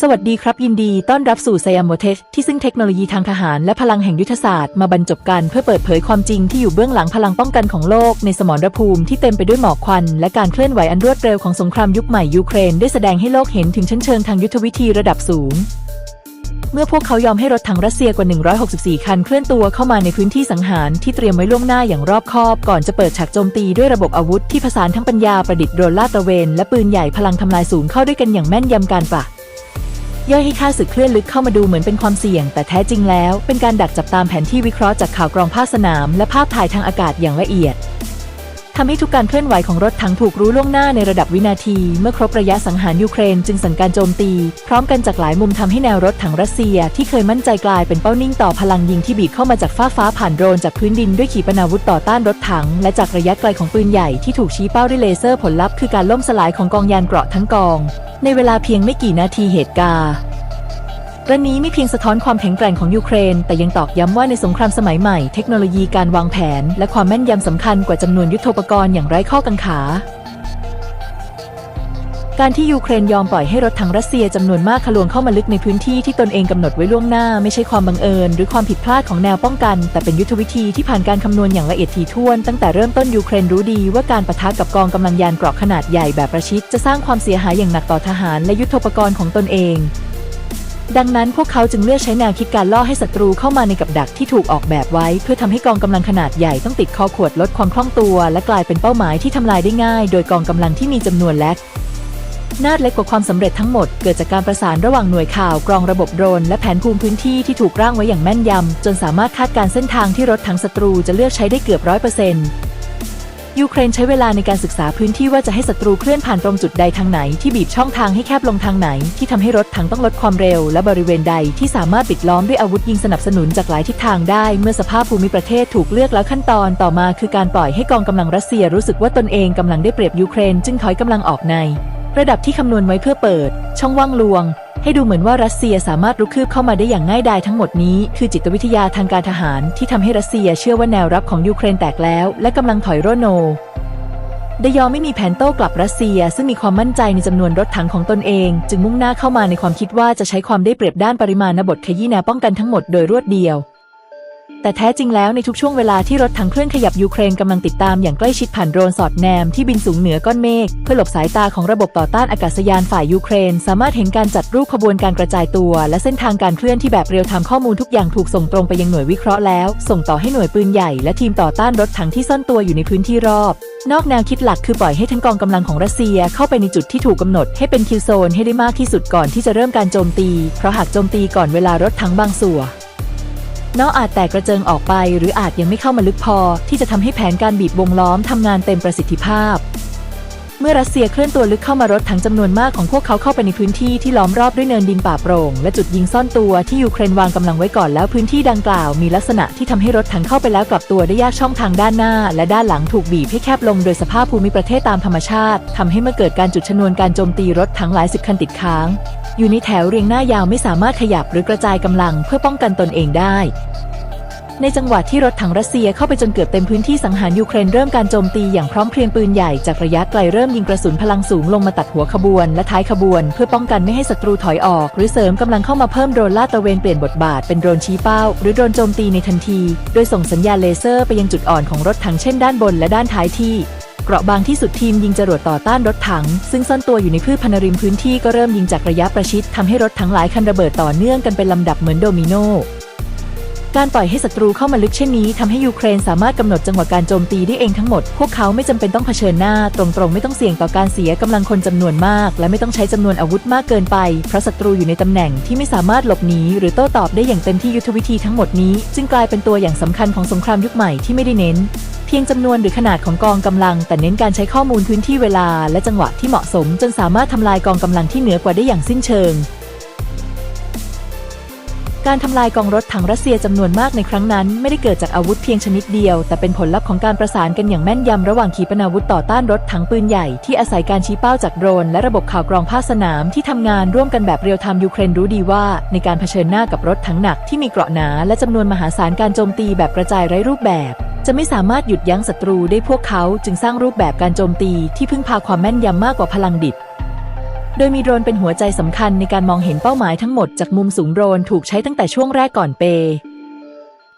สวัสดีครับยินดีต้อนรับสู่ไซยามโมเทสที่ซึ่งเทคโนโลยีทางทหารและพลังแห่งยุทธศาสตร์มาบรรจบกันเพื่อเปิดเผยความจริงที่อยู่เบื้องหลังพลังป้องกันของโลกในสมรภูมิที่เต็มไปด้วยหมอกควัน และการเคลื่อนไหวอันรวดเร็วของสงครามยุคใหม่ยูเครนได้แสดงให้โลกเห็นถึงชั้นเชิงทางยุทธวิธีระดับสูง เมื่อพวกเขายอมให้รถถังรัสเซียกว่า 164 คันเคลื่อนตัวเข้ามาในพื้นที่สังหารที่เตรียมไว้ล่วงหน้าอย่างรอบคอบ ก่อนจะเปิดฉากโจมตีด้วยระบบอาวุธที่ผสานทั้งปัญญาประดิษฐ์โดรนลาดตระเวนและปืนใหญ่พลังทำลายสูงเข้าด้วยกันอย่างแม่นยำการปะ ย่อยให้ค่าศึกเคลื่อนลึกเข้ามาดูเหมือนเป็นความเสี่ยง แต่แท้จริงแล้ว เป็นการดักจับตามแผนที่วิเคราะห์จากข่าวกรองภาคสนาม และภาพถ่ายทางอากาศอย่างละเอียด ทำให้ทุกการเคลื่อนไหวของรถถังถูกรู้ล่วงหน้าในระดับวินาที เมื่อครบระยะสังหารยูเครนจึงสั่งการโจมตี พร้อมกันจากหลายมุมทำให้แนวรถถังรัสเซีย ที่เคยมั่นใจกลายเป็นเป้านิ่งต่อพลังยิงที่บีบเข้ามาจากฟ้าฟ้าผ่านโดรนจากพื้นดินด้วยขีปนาวุธต่อต้านรถถัง และจากระยะไกลของปืนใหญ่ที่ถูกชี้เป้าด้วยเลเซอร์ผลลัพธ์คือการล่มสลายของกองยานเกราะทั้งกอง ในเวลาเพียงไม่กี่นาทีเหตุการณ์ เรื่องนี้ไม่เพียงสะท้อนความแข็งแกร่งของยูเครน แต่ยังตอกย้ำว่าในสงครามสมัยใหม่ เทคโนโลยีการวางแผน และความแม่นยำสำคัญกว่าจำนวนยุทโธปกรณ์อย่างไร้ข้อกังขา การที่ยูเครนยอมปล่อยให้รถถังรัสเซียจำนวนมากขลวงเข้ามาลึกในพื้นที่ที่ตนเองกำหนดไว้ล่วงหน้า ไม่ใช่ความบังเอิญ หรือความผิดพลาดของแนวป้องกัน แต่เป็นยุทธวิธีที่ผ่านการคำนวณอย่างละเอียดถี่ถ้วน ตั้งแต่เริ่มต้นยูเครนรู้ดีว่าการปะทะกับกองกำลังยานเกราะขนาดใหญ่แบบประชิดจะสร้างความเสียหายอย่างหนักต่อทหารและยุทธปกรณ์ของตนเอง ดังนั้นพวกเขาจึงเลือกใช้แนวคิดการล่อให้ศัตรูเข้ามาในกับดักที่ถูกออกแบบไว้ เพื่อทำให้กองกำลังขนาดใหญ่ต้องติดคอขวดลดความคล่องตัว และกลายเป็นเป้าหมายที่ทำลายได้ง่าย โดยกองกำลังที่มีจำนวนเล็กนาดเล็กกว่าความสำเร็จทั้งหมดเกิดจากการประสานระหว่างหน่วยข่าวกรองระบบโดรนและแผนภูมิพื้นที่ที่ถูกร่างไว้อย่างแม่นยำจนสามารถคาดการเส้นทางที่รถถังศัตรูจะเลือกใช้ได้เกือบร้อยเปอร์เซ็นต์ ยูเครนใช้เวลาในการศึกษาพื้นที่ว่าจะให้ศัตรูเคลื่อนผ่านตรงจุดใดทางไหนที่บีบช่องทางให้แคบลงทางไหน ที่ทำให้รถถังต้องลดความเร็ว และบริเวณใดที่สามารถปิดล้อมด้วยอาวุธยิงสนับสนุนจากหลายทิศทางได้ เมื่อสภาพภูมิประเทศถูกเลือกแล้วขั้นตอนต่อมาคือการปล่อยให้กองกำลังรัสเซียรู้สึกว่าตนเองกำลังได้เปรียบยูเครน จึงถอยกำลังออกใน ระดับที่คำนวณไว้เพื่อเปิด ช่องว่างลวง ให้ดูเหมือนว่ารัสเซียสามารถรุกคืบเข้ามาได้อย่างง่ายดายทั้งหมดนี้คือจิตวิทยาทางการทหารที่ทำให้รัสเซียเชื่อว่าแนวรับของยูเครนแตกแล้ว และกำลังถอยร่นโนดยอไม่มีแผนโต้กลับรัสเซีย ซึ่งมีความมั่นใจในจำนวนรถถังของตนเอง จึงมุ่งหน้าเข้ามาในความคิดว่าจะใช้ความได้เปรียบด้านปริมาณนบทขยี้แนวป้องกันทั้งหมดโดยรวดเดียว แต่แท้จริงแล้วในทุกช่วงเวลาที่รถถังเคลื่อนขยับยูเครนกำลังติดตามอย่างใกล้ชิดผ่านโดรนสอดแนมที่บินสูงเหนือก้อนเมฆเพื่อหลบสายตาของระบบต่อต้านอากาศยานฝ่ายยูเครน สามารถเห็นการจัดรูปขบวนการกระจายตัว และเส้นทางการเคลื่อนที่แบบเรียลไทม์ข้อมูลทุกอย่างถูกส่งตรงไปยังหน่วยวิเคราะห์แล้ว ส่งต่อให้หน่วยปืนใหญ่และทีมต่อต้านรถถังที่ซ่อนตัวอยู่ในพื้นที่รอบ นอกแนวคิดหลักคือปล่อยให้ทั้งกองกำลังของรัสเซียเข้าไปในจุดที่ถูกกำหนดให้เป็นคิวโซนให้ได้มากที่สุดก่อนที่จะเริ่มการโจมตี เพราะหากโจมตีก่อนเวลารถถังบางส่วน นอกอาจแตกกระเจิงออกไป หรืออาจยังไม่เข้ามาลึกพอ ที่จะทำให้แผนการบีบวงล้อมทำงานเต็มประสิทธิภาพ เมื่อรัสเซียเคลื่อนตัวลึกเข้ามารถถังจำนวนมากของพวกเขาเข้าไปในพื้นที่ที่ล้อมรอบด้วยเนินดินป่าโปร่ง และจุดยิงซ่อนตัวที่ยูเครนวางกำลังไว้ก่อนแล้วพื้นที่ดังกล่าวมีลักษณะที่ทำให้รถถังเข้าไปแล้วกลับตัวได้ยากช่องทางด้านหน้า และด้านหลังถูกบีบให้แคบลงโดยสภาพภูมิประเทศตามธรรมชาติทำให้เมื่อเกิดการจุดชนวนการโจมตีรถถังหลายสิบคันติดค้าง อยู่ในแถวเรียงหน้ายาวไม่สามารถขยับหรือกระจายกำลังเพื่อป้องกันตนเองได้ ในจังหวะที่รถถังรัสเซียเข้าไปจนเกือบเต็มพื้นที่สังหารยูเครนเริ่มการโจมตีอย่างพร้อมเพรียงปืนใหญ่จากระยะไกลเริ่มยิงกระสุนพลังสูงลงมาตัดหัวขบวน และท้ายขบวน เพื่อป้องกันไม่ให้ศัตรูถอยออก หรือเสริมกำลังเข้ามาเพิ่มโดรนลาดตระเวนเปลี่ยนบทบาทเป็นโดรนชี้เป้า หรือโดรนโจมตีในทันที โดยส่งสัญญาณเลเซอร์ไปยังจุดอ่อนของรถถังเช่นด้านบนและด้านท้ายที่ เกราะบางที่สุดทีมยิงจรวดต่อต้านรถถัง ซึ่งซ่อนตัวอยู่ในพืชพันธุ์ริมพื้นที่ก็เริ่มยิงจากระยะประชิดทำให้รถถังหลายคันระเบิดต่อเนื่องกันเป็นลำดับเหมือนโดมิโนการปล่อยให้ศัตรูเข้ามาลึกเช่นนี้ทำให้ยูเครนสามารถกำหนดจังหวะการโจมตีได้เองทั้งหมด พวกเขาไม่จำเป็นต้องเผชิญหน้า ตรงๆ ไม่ต้องเสี่ยงต่อการเสียกำลังคนจำนวนมาก และไม่ต้องใช้จำนวนอาวุธมากเกินไป เพราะศัตรูอยู่ในตำแหน่งที่ไม่สามารถหลบหนีหรือโต้ตอบได้อย่างเต็มที่ยุทธวิธีทั้งหมดนี้ จึงกลายเป็นตัวอย่างสำคัญของสงครามยุคใหม่ที่ไม่ได้เน้น พียงจำนวนหรือขนาดของกองกำลัง แต่เน้นการใช้ข้อมูลพื้นที่เวลา และจังหวะที่เหมาะสม จนสามารถทำลายกองกำลังที่เหนือกว่าได้อย่างสิ้นเชิง การทำลายกองรถถังรัสเซียจำนวนมากในครั้งนั้น ไม่ได้เกิดจากอาวุธเพียงชนิดเดียว แต่เป็นผลลัพธ์ของการประสานกันอย่างแม่นยำระหว่างขีปนาวุธต่อต้านรถถังปืนใหญ่ที่อาศัยการชี้เป้าจากโดรนและระบบข่าวกรองภาคสนามที่ทำงานร่วมกันแบบเรียลไทม์ยูเครนรู้ดีว่า ในการเผชิญหน้ากับรถถังหนักที่มีเกราะหนา และจำนวนมหาศาลการโจมตีแบบกระจายไร้รูปแบบ จะไม่สามารถหยุดยั้งศัตรูได้พวกเขาจึงสร้างรูปแบบการโจมตีที่พึ่งพาความแม่นยำมากกว่าพลังดิบ โดยมีโดรนเป็นหัวใจสำคัญในการมองเห็นเป้าหมายทั้งหมดจากมุมสูงโดรนถูกใช้ตั้งแต่ช่วงแรกก่อนเป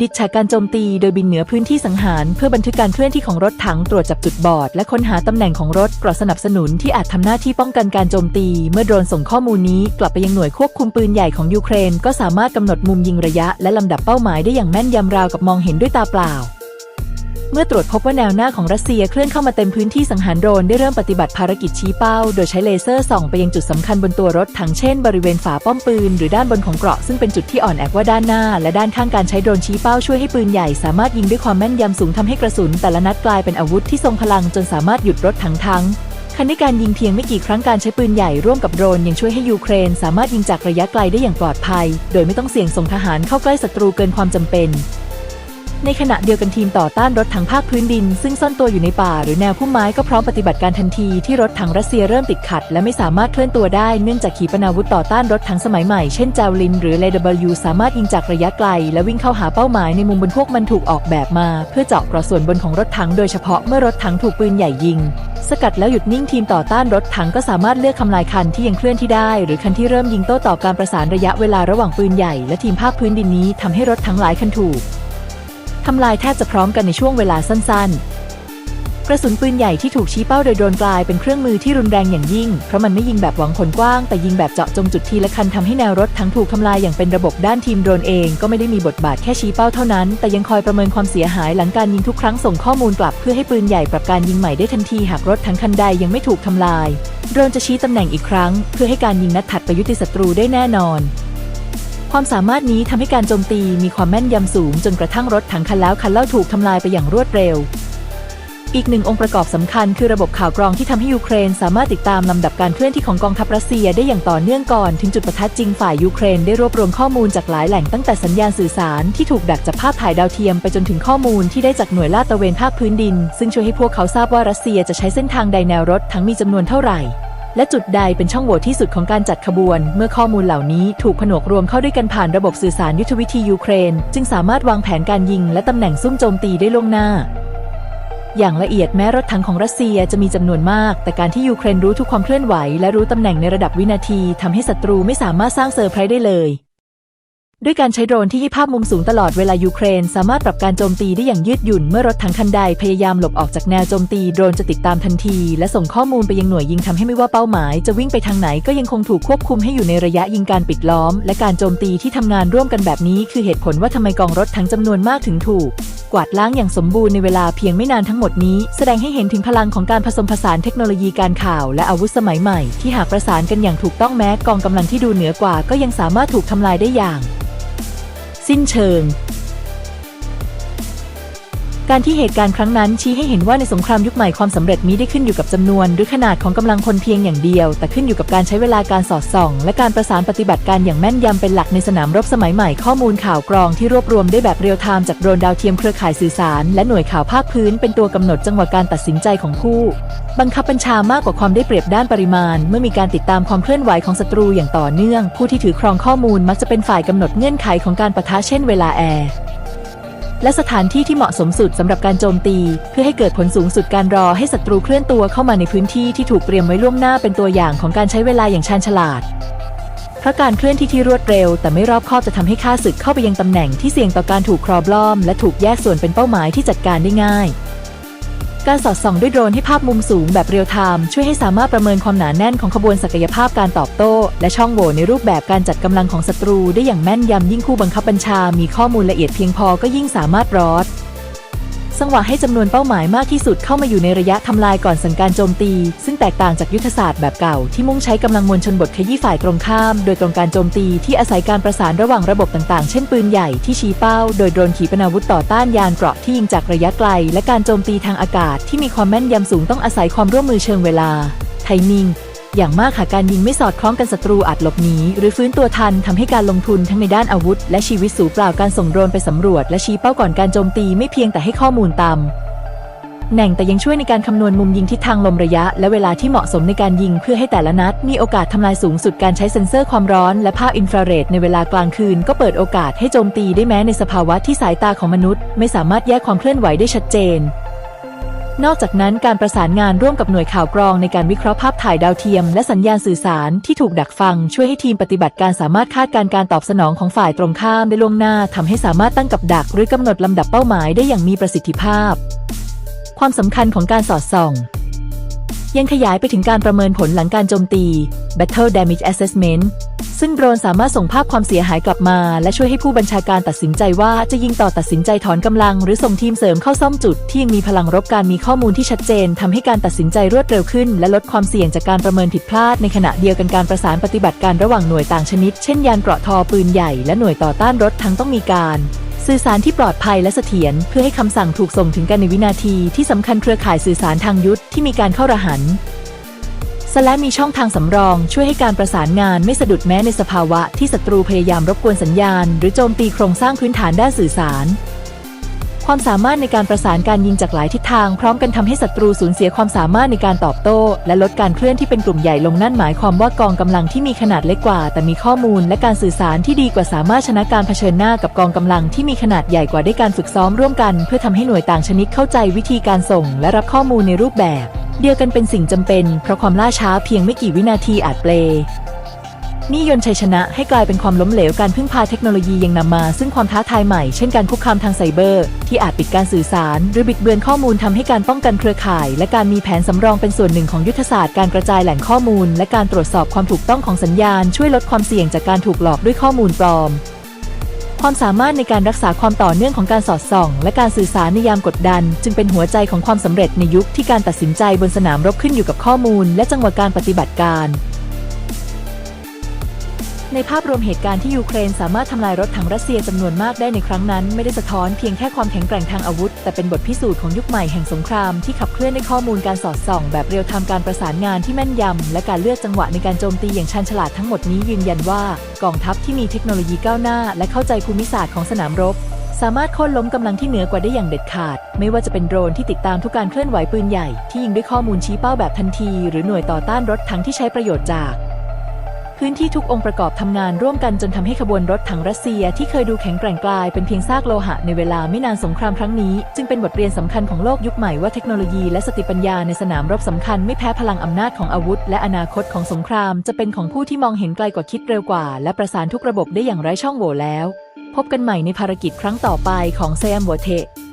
ดิดฉากการโจมตีโดยบินเหนือพื้นที่สังหาร เพื่อบันทึกการเคลื่อนที่ของรถถังตรวจจับจุดบอด และค้นหาตำแหน่งของรถกรอสนับสนุนที่อาจทำหน้าที่ป้องกันการโจมตี เมื่อโดรนส่งข้อมูลนี้ กลับไปยังหน่วยควบคุมปืนใหญ่ของยูเครน ก็สามารถกำหนดมุมยิงระยะ และลำดับเป้าหมายได้อย่างแม่นยำราวกับมองเห็นด้วยตาเปล่า มื่อตรวจพบว่าแนวหน้าของรัสเซียเคลื่อนเข้ามาเต็มพื้นที่สังหารโดรนได้เริ่มปฏิบัติภารกิจชี้เป้า โดยใช้เลเซอร์ส่องไปยังจุดสำคัญบนตัวรถถังเช่นบริเวณฝาป้อมปืน หรือด้านบนของเกราะซึ่งเป็นจุดที่อ่อนแอว่าด้านหน้า และด้านข้างการใช้โดรนชี้เป้าช่วยให้ปืนใหญ่สามารถยิงด้วยความแม่นยำสูงทำให้กระสุน แต่ละนัดกลายเป็นอาวุธที่ทรงพลังจนสามารถหยุดรถถังทั้งคันในการยิงเพียงไม่กี่ครั้งการใช้ปืนใหญ่ร่วมกับโดรนยังช่วยให้ยูเครน สามารถยิงจากระยะไกลได้อย่างปลอดภัย โดยไม่ต้องเสี่ยงส่งทหารเข้าใกล้ศัตรูเกินความจำเป็น ในขณะเดียวกันทีมต่อต้านรถถังภาคพื้นดิน ซึ่งซ่อนตัวอยู่ในป่าหรือแนวพุ่มไม้ก็พร้อมปฏิบัติการทันทีที่รถถังรัสเซียเริ่มติดขัด และไม่สามารถเคลื่อนตัวได้เนื่องจากขีปนาวุธต่อต้านรถถังสมัยใหม่ เช่นจาวลิน หรือเลดวสามารถยิงจากระยะไกล และวิ่งเข้าหาเป้าหมายในมุมบนพวกมันถูกออกแบบมา เพื่อเจาะกระส่วนบนของรถถังโดยเฉพาะเมื่อรถถังถูกปืนใหญ่ยิง สกัดแล้วหยุดนิ่งทีมต่อต้านรถถังก็สามารถเลือกทำลายคันที่ยังเคลื่อนที่ได้ หรือคันที่เริ่มยิงโต้ตอบการประสานระยะเวลาระหว่างปืนใหญ่ และทีมภาคพื้นดินนี้ทำให้รถทั้งหลายคันถูก ทำลายแทบจะพร้อมกันในช่วงเวลาสั้น ๆ กระสุนปืนใหญ่ที่ถูกชี้เป้าโดยโดรนกลายเป็นเครื่องมือที่รุนแรงอย่างยิ่ง เพราะมันไม่ยิงแบบหวังผลกว้าง แต่ยิงแบบเจาะจงจุดทีละคันทำให้แนวรถทั้งถูกทำลายอย่างเป็นระบบด้านทีมโดรนเองก็ไม่ได้มีบทบาทแค่ชี้เป้าเท่านั้น แต่ยังคอยประเมินความเสียหายหลังการยิงทุกครั้งส่งข้อมูลกลับเพื่อให้ปืนใหญ่ปรับการยิงใหม่ได้ทันทีหากรถทั้งคันใดยังไม่ถูกทำลายโดรนจะชี้ตำแหน่งอีกครั้ง เพื่อให้การยิงนัดถัดไปยุติศัตรูได้แน่นอน ความสามารถนี้ทำให้การโจมตีมีความแม่นยำสูง จนกระทั่งรถถังคันแล้วคันเล่าถูกทำลายไปอย่างรวดเร็ว อีกหนึ่งองค์ประกอบสำคัญคือระบบข่าวกรองที่ทำให้ยูเครน สามารถติดตามลำดับการเคลื่อนที่ของกองทัพรัสเซียได้อย่างต่อเนื่องก่อนถึงจุดประทัดจริงฝ่ายยูเครนได้รวบรวมข้อมูลจากหลายแหล่งตั้งแต่สัญญาณสื่อสารที่ถูกดักจากภาพถ่ายดาวเทียมไปจนถึงข้อมูลที่ได้จากหน่วยลาดตระเวนภาคพื้นดิน ซึ่งช่วยให้พวกเขาทราบว่ารัสเซียจะใช้เส้นทางใดแนวรถทั้งมีจำนวนเท่าไหร่ และจุดใดเป็นช่องโหว่ที่สุดของการจัดขบวน เมื่อข้อมูลเหล่านี้ถูกผนวกรวมเข้าด้วยกันผ่านระบบสื่อสารยุทธวิธียูเครน จึงสามารถวางแผนการยิงและตำแหน่งซุ่มโจมตีได้ล่วงหน้า อย่างละเอียดแม้รถถังของรัสเซียจะมีจำนวนมาก แต่การที่ยูเครนรู้ทุกความเคลื่อนไหว และรู้ตำแหน่งในระดับวินาทีทำให้ศัตรูไม่สามารถสร้างเซอร์ไพรส์ได้เลย ด้วยการใช้โดรนที่ให้ภาพมุมสูงตลอดเวลายูเครน สามารถปรับการโจมตีได้อย่างยืดหยุ่นเมื่อรถถังคันใดพยายามหลบออกจากแนวโจมตีโดรนจะติดตามทันที และส่งข้อมูลไปยังหน่วยยิงทำให้ไม่ว่าเป้าหมาย จะวิ่งไปทางไหนก็ยังคงถูกควบคุมให้อยู่ในระยะยิงการปิดล้อม และการโจมตีที่ทำงานร่วมกันแบบนี้ คือเหตุผลว่าทำไมกองรถทั้งจำนวนมากถึงถูก กวาดล้างอย่างสมบูรณ์ในเวลาเพียงไม่นานทั้งหมดนี้ แสดงให้เห็นถึงพลังของการผสมผสานเทคโนโลยีการข่าว และอาวุธสมัยใหม่ ที่หากประสานกันอย่างถูกต้องแม้กองกำลังที่ดูเหนือกว่า ก็ยังสามารถถูกทำลายได้อย่าง สิ้นเชิง การที่เหตุการณ์ครั้งนั้นชี้ให้เห็นว่าในสงครามยุคใหม่ความสำเร็จมิได้ขึ้นอยู่กับจำนวน หรือขนาดของกำลังพลเพียงอย่างเดียว แต่ขึ้นอยู่กับการใช้เวลาการสอดส่อง และการประสานปฏิบัติการอย่างแม่นยำเป็นหลักในสนามรบสมัยใหม่ข้อมูลข่าวกรองที่รวบรวมได้แบบเรียลไทม์จากโดรนดาวเทียมเครือข่ายสื่อสาร และหน่วยข่าวภาคพื้น เป็นตัวกำหนดจังหวะการตัดสินใจของผู้ บังคับบัญชามากกว่าความได้เปรียบด้านปริมาณ เมื่อมีการติดตามความเคลื่อนไหวของศัตรูอย่างต่อเนื่อง ผู้ที่ถือครองข้อมูลมักจะเป็นฝ่ายกำหนดเงื่อนไขของการประทะเช่นเวลาแอร์ และสถานที่ที่เหมาะสมสุดสำหรับการโจมตี เพื่อให้เกิดผลสูงสุดการรอให้ศัตรูเคลื่อนตัวเข้ามาในพื้นที่ที่ถูกเตรียมไว้ล่วงหน้าเป็นตัวอย่างของการใช้เวลาอย่างชาญฉลาดเพราะการเคลื่อนที่ที่รวดเร็ว แต่ไม่รอบคอบจะทำให้ข้าศึกเข้าไปยังตำแหน่งที่เสี่ยงต่อการถูกครอบล้อม และถูกแยกส่วนเป็นเป้าหมายที่จัดการได้ง่าย การสอดส่องด้วยโดรนให้ภาพมุมสูงแบบเรียลไทม์ช่วยให้สามารถประเมินความหนาแน่นของขบวนศักยภาพการตอบโต้ และช่องโหว่ในรูปแบบการจัดกำลังของศัตรูได้อย่างแม่นยำยิ่งคู่บังคับบัญชา มีข้อมูลละเอียดเพียงพอก็ยิ่งสามารถรอด สังวะให้จำนวนเป้าหมายมากที่สุดเข้ามาอยู่ในระยะทำลายก่อนสั่งการโจมตี ซึ่งแตกต่างจากยุทธศาสตร์แบบเก่าที่มุ่งใช้กำลังมวลชนบทขยี้ฝ่ายตรงข้าม โดยตรงการโจมตีที่อาศัยการประสานระหว่างระบบต่างๆ เช่นปืนใหญ่ที่ชี้เป้า โดยโดรนขีปนาวุธต่อต้านยานเกราะที่ยิงจากระยะไกล และการโจมตีทางอากาศ ที่มีความแม่นยำสูงต้องอาศัยความร่วมมือเชิงเวลาไทมิง อย่างมากหากการยิงไม่สอดคล้องกันศัตรูอาจหลบหนีหรือฟื้นตัวทันทำให้การลงทุนทั้งในด้านอาวุธ และชีวิตสูญเปล่าการส่งโดรนไปสำรวจ และชี้เป้าก่อนการโจมตีไม่เพียงแต่ให้ข้อมูลตามแหน่งแต่ยังช่วยในการคำนวณมุมยิงทิศทางลมระยะ และเวลาที่เหมาะสมในการยิงเพื่อให้แต่ละนัด มีโอกาสทำลายสูงสุดการใช้เซ็นเซอร์ความร้อน และภาพอินฟราเรดในเวลากลางคืน ก็เปิดโอกาสให้โจมตีได้แม้ในสภาวะที่สายตาของมนุษย์ ไม่สามารถแยกความเคลื่อนไหวได้ชัดเจน นอกจากนั้นการประสานงานร่วมกับหน่วยข่าวกรองในการวิเคราะห์ภาพถ่ายดาวเทียม และสัญญาณสื่อสารที่ถูกดักฟัง ช่วยให้ทีมปฏิบัติการสามารถคาดการณ์การตอบสนองของฝ่ายตรงข้ามได้ล่วงหน้าทำให้สามารถตั้งกับดัก หรือกำหนดลำดับเป้าหมายได้อย่างมีประสิทธิภาพ ความสำคัญของการสอดส่อง ยังขยายไปถึงการประเมินผลหลังการโจมตี Battle Damage Assessment ซึ่งโดรนสามารถส่งภาพความเสียหายกลับมา และช่วยให้ผู้บัญชาการตัดสินใจว่าจะยิงต่อตัดสินใจถอนกำลัง หรือส่งทีมเสริมเข้าซ่อมจุด ที่ยังมีพลังรบการมีข้อมูลที่ชัดเจนทำให้การตัดสินใจรวดเร็วขึ้น และลดความเสี่ยงจากการประเมินผิดพลาด ในขณะเดียวกันการประสานปฏิบัติการระหว่างหน่วยต่างชนิด เช่นยานเกราะทอปืนใหญ่และหน่วยต่อต้านรถทั้งต้องมีการ สื่อสารที่ปลอดภัยและเสถียรเพื่อให้คำสั่งถูกส่งถึงกันในวินาทีที่สำคัญเครือข่ายสื่อสารทางยุทธที่มีการเข้ารหันและมีช่องทางสำรองช่วยให้การประสานงานไม่สะดุดแม้ในสภาวะที่ศัตรูพยายามรบกวนสัญญาณ หรือโจมตีโครงสร้างพื้นฐานด้านสื่อสาร ความสามารถในการประสานการยิงจากหลายทิศทาง พร้อมกันทำให้ศัตรูสูญเสียความสามารถในการตอบโต้ และลดการเคลื่อนที่เป็นกลุ่มใหญ่ลงนั่นหมายความว่ากองกำลังที่มีขนาดเล็กกว่า แต่มีข้อมูลและการสื่อสารที่ดีกว่าสามารถชนะการเผชิญหน้ากับกองกำลังที่มีขนาดใหญ่กว่าได้การฝึกซ้อมร่วมกัน เพื่อทำให้หน่วยต่างชนิดเข้าใจวิธีการส่ง และรับข้อมูลในรูปแบบ เดียวกันเป็นสิ่งจำเป็น เพราะความล่าช้าเพียงไม่กี่วินาทีอาจเปล นี่ยนชัยชนะให้กลายเป็นความล้มเหลวการพึ่งพาเทคโนโลยียังนำมา ซึ่งความท้าทายใหม่ เช่นการคุกคามทางไซเบอร์ ที่อาจปิดการสื่อสาร หรือบิดเบือนข้อมูลทำให้การป้องกันเครือข่าย และการมีแผนสำรองเป็นส่วนหนึ่งของยุทธศาสตร์การกระจายแหล่งข้อมูล และการตรวจสอบความถูกต้องของสัญญาณ ช่วยลดความเสี่ยงจากการถูกหลอกด้วยข้อมูลปลอมความสามารถในการรักษาความต่อเนื่องของการสอดส่อง และการสื่อสารในยามกดดัน จึงเป็นหัวใจของความสำเร็จในยุคที่การตัดสินใจบนสนามรบขึ้นอยู่กับข้อมูล และจังหวะการปฏิบัติการ ในภาพรวมเหตุการณ์ที่ยูเครนสามารถทำลายรถถังรัสเซียจำนวนมากได้ในครั้งนั้น ไม่ได้สะท้อนเพียงแค่ความแข็งแกร่งทางอาวุธ แต่เป็นบทพิสูจน์ของยุคใหม่แห่งสงครามที่ขับเคลื่อนด้วยข้อมูลการสอดส่อง แบบเรียลไทม์การประสานงานที่แม่นยำ และการเลือกจังหวะในการโจมตีอย่างชันฉลาดทั้งหมดนี้ยืนยันว่ากองทัพที่มีเทคโนโลยีก้าวหน้า และเข้าใจภูมิศาสตร์ของสนามรบสามารถโค่นล้มกำลังที่เหนือกว่าได้อย่างเด็ดขาด ไม่ว่าจะเป็นโดรนที่ติดตามทุกการเคลื่อนไหวปืนใหญ่ ที่ยิงด้วยข้อมูลชี้เป้าแบบทันที หรือหน่วยต่อต้านรถถังที่ใช้ประโยชน์จาก พื้นที่ทุกองค์ประกอบทำงานร่วมกันจนทำให้ขบวนรถถังรัสเซียที่เคยดูแข็งแกร่งกลายเป็นเพียงซากโลหะในเวลาไม่นานสงครามครั้งนี้ จึงเป็นบทเรียนสำคัญของโลกยุคใหม่ว่าเทคโนโลยีและสติปัญญาในสนามรบสำคัญไม่แพ้พลังอำนาจของอาวุธ และอนาคตของสงคราม จะเป็นของผู้ที่มองเห็นไกลกว่าคิดเร็วกว่า และประสานทุกระบบได้อย่างไร้ช่องโหว่แล้ว พบกันใหม่ในภารกิจครั้งต่อไปของ s ซ a m w a t e